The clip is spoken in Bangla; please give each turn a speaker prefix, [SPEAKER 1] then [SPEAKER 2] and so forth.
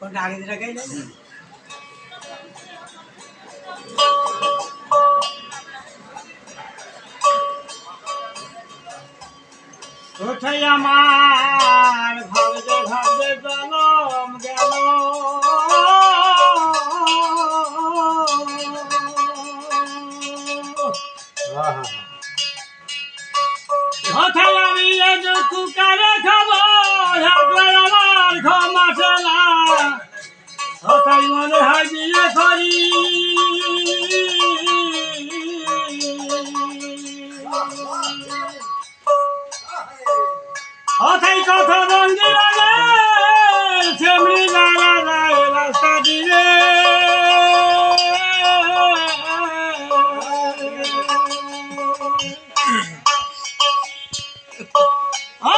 [SPEAKER 1] কোনটা আগে দিটা গাইলে?
[SPEAKER 2] কোথায় আমার ভাবতে ভাবতে জলম গেল? কোথায় আমি দুঃখ তাই মনে হয় বিয়ে করি কথাই কথা বন্ধি লাগে সেমনি লাগা রাস্তা দিয়ে Yeah.